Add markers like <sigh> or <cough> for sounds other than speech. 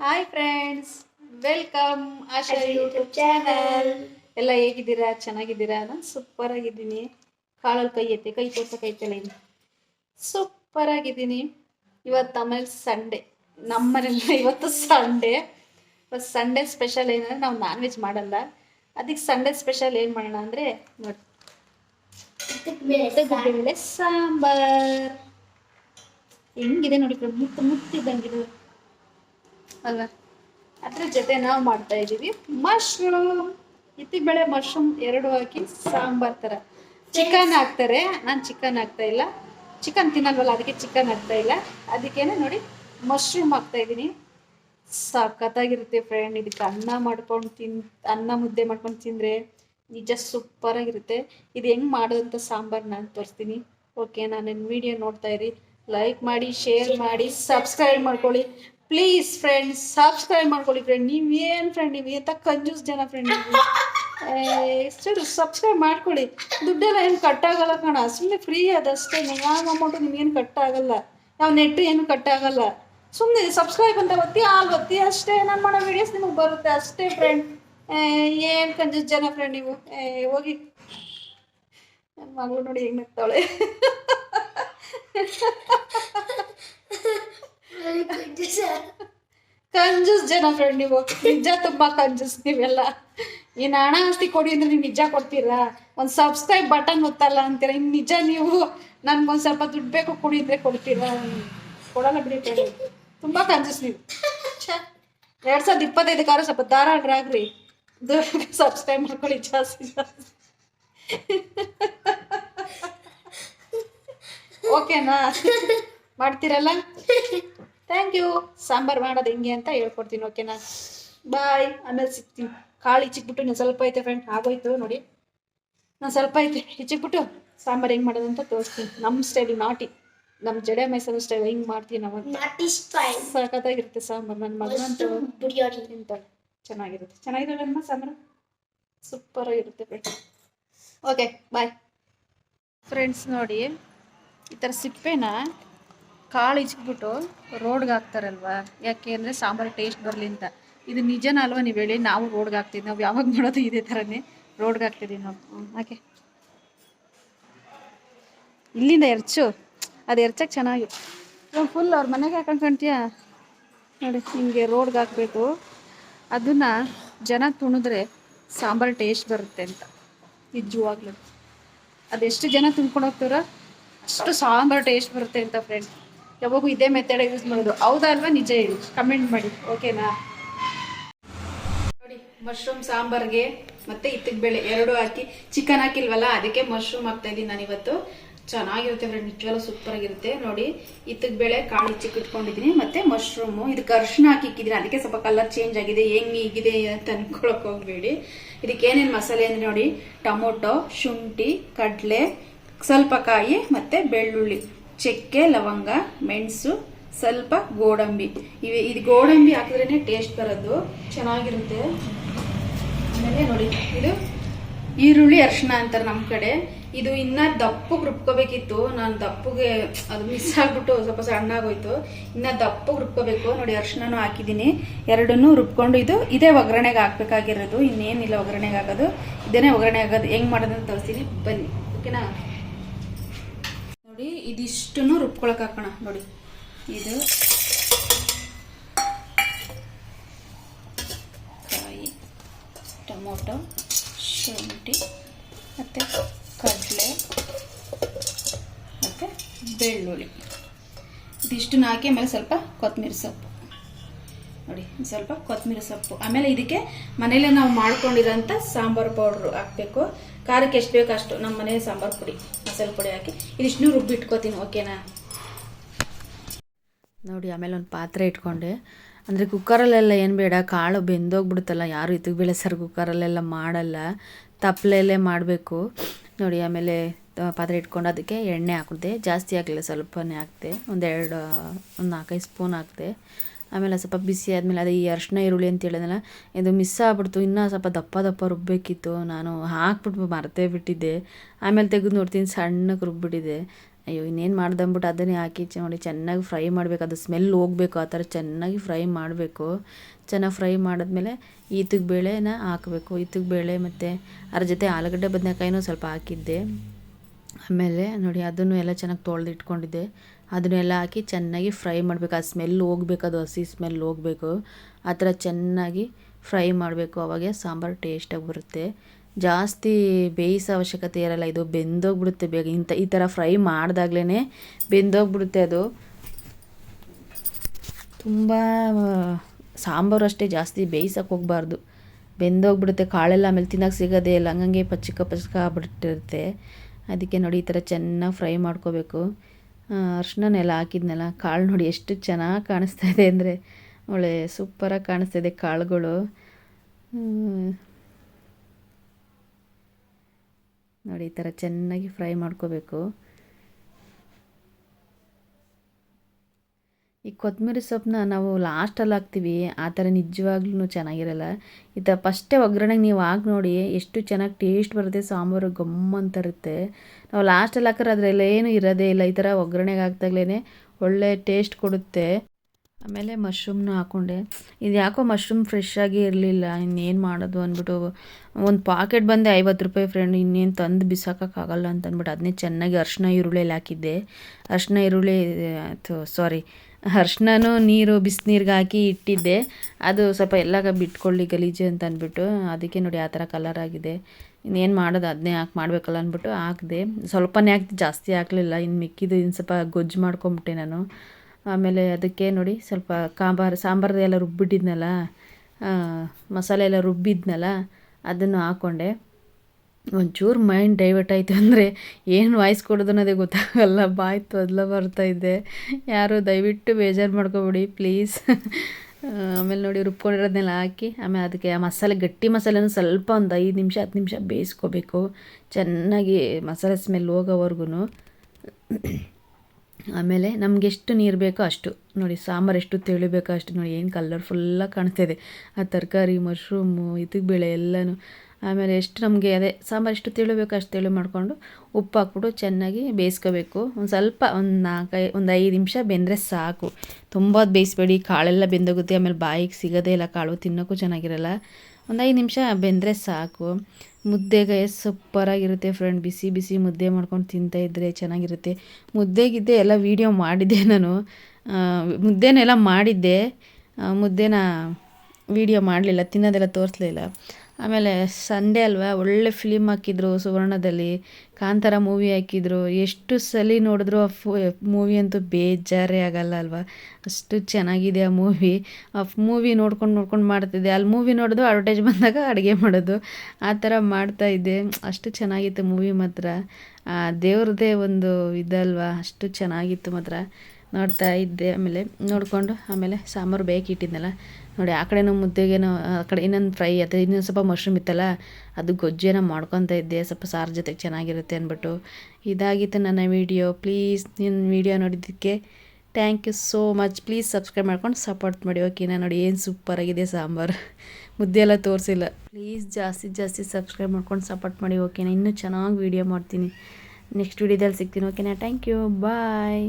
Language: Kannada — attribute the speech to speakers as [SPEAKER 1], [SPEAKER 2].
[SPEAKER 1] Hi friends welcome Asha YouTube channel ಎಲ್ಲ ಹೇಗಿದ್ದೀರಾ? ಚೆನ್ನಾಗಿದ್ದೀರಾ? ನಾನು ಸೂಪರ್ ಆಗಿದ್ದೀನಿ ಕಾಳಲ್ಲಿ ಕೈ ಎತ್ತೆ ಕೈ ತೋರ್ಸೋಕೈತಲ್ಲ ಇನ್ನು ಸೂಪರ್ ಆಗಿದ್ದೀನಿ ಇವತ್ತು ಆಮೇಲೆ ಸಂಡೇ ನಮ್ಮನೆಲ್ಲ ಇವತ್ತು ಸಂಡೇ ಇವತ್ತು ಸಂಡೇ ಸ್ಪೆಷಲ್ ಏನಂದ್ರೆ ನಾವು ನಾನ್ ವೆಜ್ ಮಾಡಲ್ಲ. ಅದಕ್ಕೆ ಸಂಡೇ ಸ್ಪೆಷಲ್ ಏನು ಮಾಡೋಣ ಅಂದರೆ ನೋಡಿ. ಬೇಳೆ ಸಾಂಬಾರ್. ಹೆಂಗಿದೆ ನೋಡಿ ಮುತ್ತು ಮುತ್ತಿದ್ದಂಗಿದೆ ಅಲ್ವಾ ಅದ್ರ ಜೊತೆ ನಾವು ಮಾಡ್ತಾ ಇದ್ದೀವಿ ಮಶ್ರೂಮ್ ಇತ್ತಿಬೇಳೆ ಮಶ್ರೂಮ್ ಎರಡು ಹಾಕಿ ಸಾಂಬಾರ್ ಥರ ಚಿಕನ್ ಹಾಕ್ತಾರೆ. ನಾನು ಚಿಕನ್ ಹಾಕ್ತಾ ಇಲ್ಲ. ಚಿಕನ್ ತಿನ್ನಲ್ವಲ್ಲ, ಅದಕ್ಕೆ ಚಿಕನ್ ಹಾಕ್ತಾ ಇಲ್ಲ. ಅದಕ್ಕೇನೆ ನೋಡಿ ಮಶ್ರೂಮ್ ಹಾಕ್ತಾ ಇದ್ದೀನಿ ಸಖತ್ತಾಗಿರುತ್ತೆ ಫ್ರೆಂಡ್ ಇದಕ್ಕೆ ಅನ್ನ ಮಾಡ್ಕೊಂಡು ತಿನ್, ಅನ್ನ ಮುದ್ದೆ ಮಾಡ್ಕೊಂಡು ತಿಂದರೆ ನಿಜ ಸೂಪರಾಗಿರುತ್ತೆ ಇದು ಹೆಂಗೆ ಮಾಡೋದಂತ ಸಾಂಬಾರ್ ನಾನು ತೋರಿಸ್ತೀನಿ. ಓಕೆ ನಾನು ವಿಡಿಯೋ ನೋಡ್ತಾ ಇರಿ. ಲೈಕ್ ಮಾಡಿ ಶೇರ್ ಮಾಡಿ ಸಬ್ಸ್ಕ್ರೈಬ್ ಮಾಡ್ಕೊಳ್ಳಿ. ಪ್ಲೀಸ್ ಫ್ರೆಂಡ್ಸ್ ಸಬ್ಸ್ಕ್ರೈಬ್ ಮಾಡ್ಕೊಳ್ಳಿ ಫ್ರೆಂಡ್ ನೀವೇನು ಫ್ರೆಂಡ್ ನೀವು? ಎಂತ ಕಂಜೂಸ್ ಜನ ಫ್ರೆಂಡ್ ನೀವು? ಎಷ್ಟು ಸಬ್ಸ್ಕ್ರೈಬ್ ಮಾಡ್ಕೊಳ್ಳಿ. ದುಡ್ಡೆಲ್ಲ ಏನು ಕಟ್ಟಾಗಲ್ಲ ಕಣ. ಸುಮ್ಮನೆ ಫ್ರೀ ಅದಷ್ಟೇ ಯಾವ ಅಮೌಂಟು ನಿಮಗೇನು ಕಟ್ಟಾಗಲ್ಲ. ಯಾವ ನೆಟ್ಟು ಏನು ಕಟ್ಟಾಗಲ್ಲ. ಸುಮ್ಮನೆ ಸಬ್ಸ್ಕ್ರೈಬ್ ಅಂತ ಒತ್ತಿ ಆಲ್ ಒತ್ತಿ ಅಷ್ಟೇ. ನಾನು ಮಾಡೋ ವಿಡಿಯೋಸ್ ನಿಮಗೆ ಬರುತ್ತೆ ಅಷ್ಟೇ ಫ್ರೆಂಡ್ ಏನು ಕಂಜೂಸ್ ಜನ ಫ್ರೆಂಡ್ ನೀವು? ಹೋಗಿ. ನನ್ನ ಮಗಳು ನೋಡಿ ಹೆಂಗ್ ನಗ್ತಾವಳೆ. <laughs> ಕಂಜೂಸ್ ಜನ ಫ್ರೆಂಡ್ ನೀವು ನಿಜ ತುಂಬಾ ಕಂಜೂಸ್ ನೀವೆಲ್ಲ. ಇನ್ನು ಹಣ ಆಸ್ತಿ ಕೊಡಿ ಅಂದ್ರೆ ನೀವು ನಿಜ ಕೊಡ್ತೀರಾ? ಒಂದು ಸಬ್ಸ್ಕ್ರೈಬ್ ಬಟನ್ ಗೊತ್ತಲ್ಲ ಅಂತೀರಾ? ಇನ್ನು ನಿಜ ನೀವು ನನ್ಗೊಂದು ಸ್ವಲ್ಪ ದುಡ್ಡು ಬೇಕು, ಕೊಡಿ ಅಂದ್ರೆ ಕೊಡ್ತೀರಾ? ಕೊಡಲ್ಲ ಬಿಡಿ. ತುಂಬಾ ಕಂಜೂಸ್ ನೀವು. ಎರಡ್ ಸಾವಿರದ ಇಪ್ಪತ್ತೈದಕ್ಕಾರು ಸ್ವಲ್ಪ ಧಾರಾಡ್ರಾಗ್ರಿ ಸಬ್ಸ್ಕ್ರೈಬ್ ಮಾಡ್ಕೊಳ್ಳಿ, ಜಾಸ್ತಿ ಜಾಸ್ತಿ. ಓಕೆನಾ ಮಾಡ್ತೀರಲ್ಲ? ಥ್ಯಾಂಕ್ ಯು ಸಾಂಬಾರು ಮಾಡೋದು ಹೆಂಗೆ ಅಂತ ಹೇಳ್ಕೊಡ್ತೀನಿ ಓಕೆನಾ ಬಾಯ್ ಆಮೇಲೆ ಸಿಗ್ತೀನಿ. ಕಾಳು ಇಚ್ಚಿಕ್ಬಿಟ್ಟು ನಾನು ಸ್ವಲ್ಪ ಐತೆ ಫ್ರೆಂಡ್ ಆಗೋಯ್ತು ನೋಡಿ. ನಾನು ಸ್ವಲ್ಪ ಐತೆ. ಇಚ್ಚಿಕ್ಬಿಟ್ಟು ಸಾಂಬಾರು ಹೆಂಗೆ ಮಾಡೋದು ಅಂತ ತೋರಿಸ್ತೀನಿ. ನಮ್ಮ ಸ್ಟೈಲ್ ನಾಟಿ ನಮ್ಮ ಜಡೆ ಮೈಸೂರು ಸ್ಟೈಲ್ ಹೆಂಗೆ ಮಾಡ್ತೀನಿ ನಾವು ಅಂತ. ಸಖತ್ತಾಗಿರುತ್ತೆ ಸಾಂಬಾರು. ನನ್ನ ಮಗನಂತೂ. ತಿಂತಾಳೆ ಚೆನ್ನಾಗಿರುತ್ತೆ. ಚೆನ್ನಾಗಿರಲ್ಲ ಸಾಂಬಾರು? ಸೂಪರ್ ಆಗಿರುತ್ತೆ ಫ್ರೆಂಡ್ ಓಕೆ ಬಾಯ್ ಫ್ರೆಂಡ್ಸ್ ನೋಡಿ ಈ ಥರ ಸಿಪ್ಪೆನ ಕಾಳು ಇಚ್ಬಿಟ್ಟು ರೋಡ್ಗೆ ಹಾಕ್ತಾರಲ್ವ? ಯಾಕೆ ಅಂದರೆ ಸಾಂಬಾರು ಟೇಸ್ಟ್ ಬರಲಿ ಅಂತ. ಇದು ನಿಜನ ಅಲ್ವಾ ನೀವು ಹೇಳಿ? ನಾವು ರೋಡ್ಗೆ ಹಾಕ್ತೀವಿ ನಾವು ಯಾವಾಗ ಮಾಡೋದು ಇದೇ ಥರನೇ ರೋಡ್ಗೆ ಹಾಕ್ತಿದ್ದೀವಿ ನಾವು. ಹಾಗೆ. ಇಲ್ಲಿಂದ ಎರ್ಚು. ಅದು ಎರ್ಚಕ್ಕೆ ಚೆನ್ನಾಗಿ. ಫುಲ್ ಅವ್ರ ಮನೆಗೆ ಹಾಕೊಂಡು ಕಾಣ್ತೀಯಾ? ನೋಡಿ, ಹಿಂಗೆ ರೋಡ್ಗೆ ಹಾಕಬೇಕು. ಅದನ್ನು ಜನ ತುಣಿದ್ರೆ ಸಾಂಬಾರು ಟೇಸ್ಟ್ ಬರುತ್ತೆ ಅಂತ. ನಿಜವಾಗ್ಲೂ. ಅದೆಷ್ಟು ಜನ ತುಂಬ್ಕೊಂಡು ಹೋಗ್ತಾರೋ ಅಷ್ಟು ಸಾಂಬಾರು ಟೇಸ್ಟ್ ಬರುತ್ತೆ ಅಂತ ಫ್ರೆಂಡ್ ಯಾವಾಗೂ ಇದೇ ಮೆಥಡ್ ಯೂಸ್ ಮಾಡೋದು. ಹೌದಾ ಅಲ್ವಾ? ನಿಜ ಹೇಳಿ. ಕಮೆಂಟ್ ಮಾಡಿ. ಓಕೆನಾ ನೋಡಿ ಮಶ್ರೂಮ್ ಸಾಂಬಾರ್ಗೆ ಮತ್ತೆ ಇತ್ತಿಗೆ ಬೇಳೆ ಎರಡು ಹಾಕಿ ಚಿಕನ್ ಹಾಕಿಲ್ವಲ್ಲ, ಅದಕ್ಕೆ ಮಶ್ರೂಮ್ ಹಾಕ್ತಾ ಇದ್ದೀನಿ ನಾನು ಇವತ್ತು. ಚೆನ್ನಾಗಿರುತ್ತೆ ಫ್ರೆಂಡ್ ನಿಜವಾಗ್ಲೂ ಸೂಪರ್ ಆಗಿರುತ್ತೆ. ನೋಡಿ ಇತ್ತಿಗೆ ಬೇಳೆ ಕಾಳು ಚಿಕ್ಕ ಇಟ್ಕೊಂಡಿದ್ದೀನಿ ಮತ್ತೆ ಮಶ್ರೂಮು ಇದಕ್ಕೆ ಅರ್ಶಿನ ಹಾಕಿಕ್ಕಿದ್ದೀನಿ ಅದಕ್ಕೆ ಸ್ವಲ್ಪ ಕಲರ್ ಚೇಂಜ್ ಆಗಿದೆ, ಹೆಂಗ್ ಹೀಗಿದೆ ಅಂತ ಅನ್ಕೊಳಕ್ ಹೋಗ್ಬೇಡಿ. ಇದಕ್ಕೆ ಏನೇನು ಮಸಾಲೆ ಅಂದ್ರೆ ನೋಡಿ, ಟೊಮೊಟೊ, ಶುಂಠಿ, ಕಡಲೆ, ಸ್ವಲ್ಪ ಕಾಯಿ, ಮತ್ತೆ ಬೆಳ್ಳುಳ್ಳಿ. ಚಕ್ಕೆ, ಲವಂಗ, ಮೆಣಸು, ಸ್ವಲ್ಪ ಗೋಡಂಬಿ. ಇವೆ, ಇದು ಗೋಡಂಬಿ ಹಾಕಿದ್ರೇನೆ ಟೇಸ್ಟ್ ಬರೋದು. ಚೆನ್ನಾಗಿರುತ್ತೆ. ಆಮೇಲೆ ನೋಡಿ, ಇದು ಈರುಳ್ಳಿ ಅರಿಶಿನ ಅಂತಾರೆ ನಮ್ಮ ಕಡೆ. ಇದು ಇನ್ನ ದಪ್ಪಗೆ ರುಬ್ಕೋಬೇಕಿತ್ತು. ನಾನು ದಪ್ಪಗೆ ಅದು ಮಿಸ್ ಆಗ್ಬಿಟ್ಟು ಸ್ವಲ್ಪ ಸಣ್ಣ ಆಗೋಯ್ತು ಇನ್ನ ದಪ್ಪಗೆ ರುಬ್ಕೋಬೇಕು. ನೋಡಿ ಅರ್ಶಿನೂ ಹಾಕಿದ್ದೀನಿ. ಎರಡನ್ನೂ ರುಬ್ಕೊಂಡು ಇದು ಇದೇ ಒಗ್ಗರಣೆಗೆ ಹಾಕ್ಬೇಕಾಗಿರೋದು. ಇನ್ನೇನಿಲ್ಲ ಒಗ್ಗರಣೆಗೆ ಹಾಕೋದು. ಇದೇನೇ ಒಗ್ಗರಣೆ ಆಗೋದು ಹೆಂಗೆ ಮಾಡೋದಂತ ತೋರಿಸ್ತೀನಿ ಬನ್ನಿ. ಓಕೆನಾ ನೋಡಿ, ಇದಿಷ್ಟನ್ನು ರುಬ್ಕೊಳಕ್ ಹಾಕೋಣ, ನೋಡಿ. ಇದು ಕಾಯಿ, ಟೊಮೊಟೊ, ಶುಂಠಿ, ಮತ್ತು ಕಡಲೆ, ಮತ್ತು ಬೆಳ್ಳುಳ್ಳಿ. ಇದಿಷ್ಟನ್ನು ಹಾಕಿ ಆಮೇಲೆ ಸ್ವಲ್ಪ ಕೊತ್ತಂಬರಿ ಸೊಪ್ಪು. ನೋಡಿ, ಸ್ವಲ್ಪ ಕೊತ್ತಂಬರಿ ಸೊಪ್ಪು. ಆಮೇಲೆ ಇದಕ್ಕೆ ಮನೇಲೆ ನಾವು ಮಾಡ್ಕೊಂಡಿರೋಂಥ ಸಾಂಬಾರು ಪೌಡ್ರು ಹಾಕಬೇಕು. ಖಾರಕ್ಕೆ ಎಷ್ಟು ಬೇಕು ಅಷ್ಟು. ನಮ್ಮ ಮನೆಯ ಸಾಂಬಾರು ಪುಡಿ. ಮಸಾಲೆ ಪುಡಿ ಹಾಕಿ ಇದಿಷ್ಟು ರುಬ್ಬಿಟ್ಕೋತೀನಿ, ಓಕೆನಾ?
[SPEAKER 2] ನೋಡಿ, ಆಮೇಲೆ ಒಂದು ಪಾತ್ರೆ ಇಟ್ಕೊಂಡೆ. ಅಂದರೆ ಕುಕ್ಕರಲ್ಲೆಲ್ಲ ಏನು ಬೇಡ, ಕಾಳು ಬೆಂದೋಗ್ಬಿಡುತ್ತಲ್ಲ, ಯಾರು ಇತ್ತಿಗೆ ಬೆಳೆ ಸರ್ ಕುಕ್ಕರಲ್ಲೆಲ್ಲ ಮಾಡಲ್ಲ. ತಪ್ಪಲೆಲ್ಲೇ ಮಾಡಬೇಕು. ನೋಡಿ, ಆಮೇಲೆ ಪಾತ್ರೆ ಇಟ್ಕೊಂಡು ಅದಕ್ಕೆ ಎಣ್ಣೆ ಹಾಕಿದೆ, ಜಾಸ್ತಿ ಹಾಕಲಿಲ್ಲ, ಸ್ವಲ್ಪನೇ ಹಾಕಿದೆ, ಒಂದೆರಡು ಒಂದು ನಾಲ್ಕೈದು ಸ್ಪೂನ್ ಹಾಕ್ದೆ. ಆಮೇಲೆ ಸ್ವಲ್ಪ ಬಿಸಿ ಆದಮೇಲೆ ಅದೇ ಈ ಅರ್ಶಿನ ಈರುಳ್ಳಿ ಅಂತ ಹೇಳಿದ್ನಲ್ಲ, ಇದು ಮಿಸ್ ಆಗ್ಬಿಡ್ತು. ಇನ್ನೂ ಸ್ವಲ್ಪ ದಪ್ಪ ದಪ್ಪ ರುಬ್ಬಬೇಕಿತ್ತು ನಾನು ಹಾಕ್ಬಿಟ್ಟು ಮರ್ತೇ ಬಿಟ್ಟಿದ್ದೆ. ಆಮೇಲೆ ತೆಗೆದು ನೋಡ್ತೀನಿ, ಸಣ್ಣಕ್ಕೆ ರುಬ್ಬಿಟ್ಟಿದ್ದೆ. ಅಯ್ಯೋ, ಇನ್ನೇನು ಮಾಡ್ದೆ ಅಂದ್ಬಿಟ್ಟು ಅದನ್ನೇ ಹಾಕಿ ನೋಡಿ ಚೆನ್ನಾಗಿ ಫ್ರೈ ಮಾಡಬೇಕು. ಅದು ಸ್ಮೆಲ್ ಹೋಗಬೇಕು, ಆ ಥರ ಚೆನ್ನಾಗಿ ಫ್ರೈ ಮಾಡಬೇಕು. ಚೆನ್ನಾಗಿ ಫ್ರೈ ಮಾಡಿದ್ಮೇಲೆ ಈತಗೆ ಬೇಳೆನ ಹಾಕಬೇಕು. ಈತಗೆ ಬೇಳೆ ಮತ್ತು ಅದ್ರ ಜೊತೆ ಆಲೂಗಡ್ಡೆ, ಬದನೆಕಾಯಿನೂ ಸ್ವಲ್ಪ ಹಾಕಿದ್ದೆ. ಆಮೇಲೆ ನೋಡಿ, ಅದನ್ನು ಎಲ್ಲ ಚೆನ್ನಾಗಿ ತೊಳೆದು ಇಟ್ಕೊಂಡಿದ್ದೆ ಅದನ್ನೆಲ್ಲ ಹಾಕಿ ಚೆನ್ನಾಗಿ ಫ್ರೈ ಮಾಡಬೇಕು. ಆ ಸ್ಮೆಲ್ ಹೋಗ್ಬೇಕು, ಅದು ಹಸಿ ಸ್ಮೆಲ್ ಹೋಗಬೇಕು. ಆ ಥರ ಚೆನ್ನಾಗಿ ಫ್ರೈ ಮಾಡಬೇಕು. ಅವಾಗೆ ಸಾಂಬಾರು ಟೇಸ್ಟಾಗಿ ಬರುತ್ತೆ. ಜಾಸ್ತಿ ಬೇಯಿಸೋ ಅವಶ್ಯಕತೆ ಇರಲ್ಲ. ಇದು ಬೆಂದೋಗ್ಬಿಡುತ್ತೆ ಬೇಗ. ಇಂಥ, ಈ ಥರ ಫ್ರೈ ಮಾಡಿದಾಗ್ಲೇ ಬೆಂದೋಗ್ಬಿಡುತ್ತೆ ಅದು. ತುಂಬ, ಸಾಂಬಾರು ಅಷ್ಟೇ ಜಾಸ್ತಿ ಬೇಯಿಸೋಕೆ ಹೋಗಬಾರ್ದು. ಬೆಂದೋಗ್ಬಿಡುತ್ತೆ. ಕಾಳೆಲ್ಲ ಆಮೇಲೆ ತಿನ್ನೋಕೆ ಸಿಗೋದೇ ಇಲ್ಲ. ಹಂಗಂಗೆ ಪಚ್ಚಿಕ ಪಚ್ಚಿಕ ಆಗ್ಬಿಟ್ಟಿರುತ್ತೆ. ಅದಕ್ಕೆ ನೋಡಿ ಈ ಥರ ಚೆನ್ನಾಗಿ ಫ್ರೈ ಮಾಡ್ಕೋಬೇಕು. ಅರ್ಶಿನನೆಲ್ಲ ಹಾಕಿದ್ನಲ್ಲ, ಕಾಳು ನೋಡಿ ಎಷ್ಟು ಚೆನ್ನಾಗಿ ಕಾಣಿಸ್ತಾ ಇದೆ ಅಂದರೆ ಒಳ್ಳೆ ಸೂಪರಾಗಿ ಕಾಣಿಸ್ತಾ ಇದೆ ಕಾಳುಗಳು. ನೋಡಿ ಈ ಥರ ಚೆನ್ನಾಗಿ ಫ್ರೈ ಮಾಡ್ಕೋಬೇಕು. ಈ ಕೊತ್ತಂಬರಿ ಸೊಪ್ಪನ್ನ ನಾವು ಲಾಸ್ಟಲ್ಲಿ ಹಾಕ್ತೀವಿ. ಆ ಥರ ನಿಜವಾಗ್ಲೂ ಚೆನ್ನಾಗಿರಲ್ಲ. ಈ ಥರ ಫಸ್ಟೇ ಒಗ್ಗರಣೆಗೆ ನೀವು ಹಾಕಿ ನೋಡಿ, ಎಷ್ಟು ಚೆನ್ನಾಗಿ ಟೇಸ್ಟ್ ಬರುತ್ತೆ, ಸಾಂಬಾರು ಗಮ್ ಅಂತ ಇರುತ್ತೆ ನಾವು ಲಾಸ್ಟಲ್ಲಿ ಹಾಕಿದ್ರೆ ಅದರಲ್ಲಿ ಏನು ಇರೋದೇ ಇಲ್ಲ. ಈ ಥರ ಒಗ್ಗರಣೆಗೆ ಹಾಕ್ದಾಗ್ಲೇ ಒಳ್ಳೆ ಟೇಸ್ಟ್ ಕೊಡುತ್ತೆ. ಆಮೇಲೆ ಮಶ್ರೂಮ್ನ ಹಾಕ್ಕೊಂಡೆ ಇದು ಯಾಕೋ ಮಶ್ರೂಮ್ ಫ್ರೆಶ್ ಆಗಿ ಇರಲಿಲ್ಲ. ಇನ್ನೇನು ಮಾಡೋದು ಅಂದ್ಬಿಟ್ಟು ಒಂದು ಪಾಕೆಟ್ ಬಂದೆ ಐವತ್ತು ರೂಪಾಯಿ ಫ್ರೆಂಡ್ ಇನ್ನೇನು ತಂದು ಬಿಸಾಕೋಕ್ಕಾಗಲ್ಲ ಅಂತ ಅಂದ್ಬಿಟ್ಟು ಅದನ್ನೇ ಚೆನ್ನಾಗಿ ಅರ್ಶಿನ ಈರುಳ್ಳಿಯಲ್ಲಿ ಹಾಕಿದ್ದೆ. ಅರ್ಶಿನ ಈರುಳ್ಳಿ ಸಾರಿ ಅರ್ಶಿನನೂ ನೀರು, ಬಿಸಿನೀರಿಗೆ ಹಾಕಿ ಇಟ್ಟಿದ್ದೆ. ಅದು ಸ್ವಲ್ಪ ಎಲ್ಲ ಬಿಟ್ಕೊಳ್ಳಿ ಗಲೀಜು ಅಂತ ಅಂದ್ಬಿಟ್ಟು, ಅದಕ್ಕೆ ನೋಡಿ ಆ ಥರ ಕಲರ್ ಆಗಿದೆ. ಇನ್ನೇನು ಮಾಡೋದು ಅದನ್ನೇ ಹಾಕಿ, ಮಾಡಬೇಕಲ್ಲ ಅಂದ್ಬಿಟ್ಟು ಹಾಕಿದೆ. ಸ್ವಲ್ಪನೇ ಹಾಕಿ ಜಾಸ್ತಿ ಹಾಕಲಿಲ್ಲ. ಇನ್ನು ಮಿಕ್ಕಿದ್ದು ಇನ್ನು ಸ್ವಲ್ಪ ಗೊಜ್ಜು ಮಾಡ್ಕೊಂಬಿಟ್ಟೆ ನಾನು. ಆಮೇಲೆ ಅದಕ್ಕೆ ನೋಡಿ ಸ್ವಲ್ಪ ಕಾಂಬಾರ್ ಸಾಂಬಾರು ಎಲ್ಲ ರುಬ್ಬಿಟ್ಟಿದ್ನಲ್ಲ ಮಸಾಲೆ ಎಲ್ಲ ರುಬ್ಬಿದ್ನಲ್ಲ, ಅದನ್ನು ಹಾಕ್ಕೊಂಡೆ ಒಂಚೂರು ಮೈಂಡ್ ಡೈವರ್ಟ್ ಆಯಿತು ಅಂದರೆ ಏನು ವಾಯ್ಸ್ ಕೊಡೋದು ಅನ್ನೋದೇ ಗೊತ್ತಾಗಲ್ಲ. ಬಾಯಿ ತೊದಲ ಬರ್ತಾಯಿದ್ದೆ ಯಾರು ದಯವಿಟ್ಟು ಬೇಜಾರು ಮಾಡ್ಕೊಬಿಡಿ ಪ್ಲೀಸ್ ಆಮೇಲೆ ನೋಡಿ ರುಬ್ಕೊಂಡಿರೋದನ್ನೆಲ್ಲ ಹಾಕಿ, ಆಮೇಲೆ ಅದಕ್ಕೆ ಆ ಮಸಾಲೆ, ಗಟ್ಟಿ ಮಸಾಲೆನೂ ಸ್ವಲ್ಪ ಒಂದು ಐದು ನಿಮಿಷ, ಹತ್ತು ನಿಮಿಷ ಬೇಯಿಸ್ಕೋಬೇಕು. ಚೆನ್ನಾಗಿ ಮಸಾಲೆ ಸ್ಮೆಲ್ ಹೋಗೋವರೆಗೂ ಆಮೇಲೆ ನಮ್ಗೆ ಎಷ್ಟು ನೀರು ಬೇಕೋ ಅಷ್ಟು. ನೋಡಿ ಸಾಂಬಾರು ಎಷ್ಟು ತೆಳಿಬೇಕೋ ಅಷ್ಟು. ನೋಡಿ ಏನು ಕಲರ್ಫುಲ್ಲಾಗಿ ಇದೆ. ಆ ತರಕಾರಿ ಮಶ್ರೂಮು ಇದಕ್ಕೆ ಬೇಳೆ ಎಲ್ಲನೂ. ಆಮೇಲೆ ಎಷ್ಟು ನಮಗೆ ಅದೇ ಸಾಂಬಾರು ಎಷ್ಟು ತೆಳು ಬೇಕು ಅಷ್ಟು ತೆಳು ಮಾಡಿಕೊಂಡು ಉಪ್ಪು ಹಾಕ್ಬಿಟ್ಟು ಚೆನ್ನಾಗಿ ಬೇಯಿಸ್ಕೋಬೇಕು. ಒಂದು ಸ್ವಲ್ಪ ಒಂದು ನಾಲ್ಕೈ, ಒಂದು ಐದು ನಿಮಿಷ ಬೆಂದರೆ ಸಾಕು. ತುಂಬ ಅದು ಬೇಯಿಸ್ಬೇಡಿ. ಕಾಳೆಲ್ಲ ಬೆಂದೋಗುತ್ತೆ. ಆಮೇಲೆ ಬಾಯಿಗೆ ಸಿಗೋದೇ ಇಲ್ಲ ಕಾಳು. ತಿನ್ನೋಕ್ಕೂ ಚೆನ್ನಾಗಿರಲ್ಲ. ಒಂದು ಐದು ನಿಮಿಷ ಬೆಂದರೆ ಸಾಕು. ಮುದ್ದೆಗೆ ಸೂಪರಾಗಿರುತ್ತೆ ಫ್ರೆಂಡ್ ಬಿಸಿ ಬಿಸಿ ಮುದ್ದೆ ಮಾಡ್ಕೊಂಡು ತಿಂತಾಯಿದ್ರೆ ಚೆನ್ನಾಗಿರುತ್ತೆ. ಮುದ್ದೆಗಿದ್ದೆ ಎಲ್ಲ ವೀಡಿಯೋ ಮಾಡಿದ್ದೆ ನಾನು. ಮುದ್ದೆನೆಲ್ಲ ಮಾಡಿದ್ದೆ. ಮುದ್ದೆನ ವೀಡಿಯೋ ಮಾಡಲಿಲ್ಲ, ತಿನ್ನೋದೆಲ್ಲ ತೋರಿಸ್ಲಿಲ್ಲ. ಆಮೇಲೆ ಸಂಡೇ ಅಲ್ವಾ, ಒಳ್ಳೆ ಫಿಲಿಮ್ ಹಾಕಿದ್ರು ಸುವರ್ಣದಲ್ಲಿ. ಕಾಂತಾರ ಮೂವಿ ಹಾಕಿದ್ರು. ಎಷ್ಟು ಸಲ ನೋಡಿದ್ರು ಆ ಫು ಮೂವಿ ಅಂತೂ ಬೇಜಾರೇ ಆಗಲ್ಲ ಅಲ್ವಾ? ಅಷ್ಟು ಚೆನ್ನಾಗಿದೆ ಆ ಮೂವಿ ಆ ಮೂವಿ ನೋಡ್ಕೊಂಡು ನೋಡ್ಕೊಂಡು ಮಾಡ್ತಿದ್ದೆ. ಅಲ್ಲಿ ಮೂವಿ ನೋಡೋದು ಅಡ್ವರ್ಟೈಸ್ ಬಂದಾಗ ಅಡುಗೆ ಮಾಡೋದು. ಆ ಥರ ಮಾಡ್ತಾಯಿದ್ದೆ ಅಷ್ಟು ಚೆನ್ನಾಗಿತ್ತು ಮೂವಿ ಮಾತ್ರ. ದೇವ್ರದ್ದೇ ಒಂದು ಇದಲ್ವಾ? ಅಷ್ಟು ಚೆನ್ನಾಗಿತ್ತು ಮಾತ್ರ. ನೋಡ್ತಾ ಇದ್ದೆ ಆಮೇಲೆ ನೋಡಿಕೊಂಡು ಆಮೇಲೆ ಸಾಂಬಾರು ಬೇಕಿಟ್ಟಿದ್ನಲ್ಲ. ನೋಡಿ ಆ ಕಡೆನೂ ಮುದ್ದೆಗೇನೋ, ಆ ಕಡೆ ಇನ್ನೊಂದು ಫ್ರೈ ಅಥವಾ ಇನ್ನೊಂದು ಸ್ವಲ್ಪ ಮಶ್ರೂಮ್ ಇತ್ತಲ್ಲ, ಅದು ಗೊಜ್ಜೇನ ಮಾಡ್ಕೊತಾ ಇದ್ದೆ, ಸ್ವಲ್ಪ ಸಾರು ಜೊತೆಗೆ ಚೆನ್ನಾಗಿರುತ್ತೆ ಅಂದ್ಬಿಟ್ಟು. ಇದಾಗಿತ್ತು ನನ್ನ ವೀಡಿಯೋ ಪ್ಲೀಸ್ ನಿನ್ನ ವೀಡಿಯೋ ನೋಡಿದ್ದಕ್ಕೆ thank you so much please subscribe ಮಾಡ್ಕೊಂಡು ಸಪೋರ್ಟ್ ಮಾಡಿ ಓಕೆನಾ ನೋಡಿ ಏನು ಸೂಪರಾಗಿದೆ ಸಾಂಬಾರು. ಮುದ್ದೆ ಎಲ್ಲ ತೋರಿಸಿಲ್ಲ. ಪ್ಲೀಸ್ ಜಾಸ್ತಿ ಜಾಸ್ತಿ ಸಬ್ಸ್ಕ್ರೈಬ್ ಮಾಡ್ಕೊಂಡು ಸಪೋರ್ಟ್ ಮಾಡಿ ಓಕೆನಾ ಇನ್ನೂ ಚೆನ್ನಾಗಿ ವೀಡಿಯೋ ಮಾಡ್ತೀನಿ. ನೆಕ್ಸ್ಟ್ ವೀಡಿಯೋದಲ್ಲಿ ಸಿಗ್ತೀನಿ ಓಕೆನಾ ಥ್ಯಾಂಕ್ ಯು ಬಾಯ್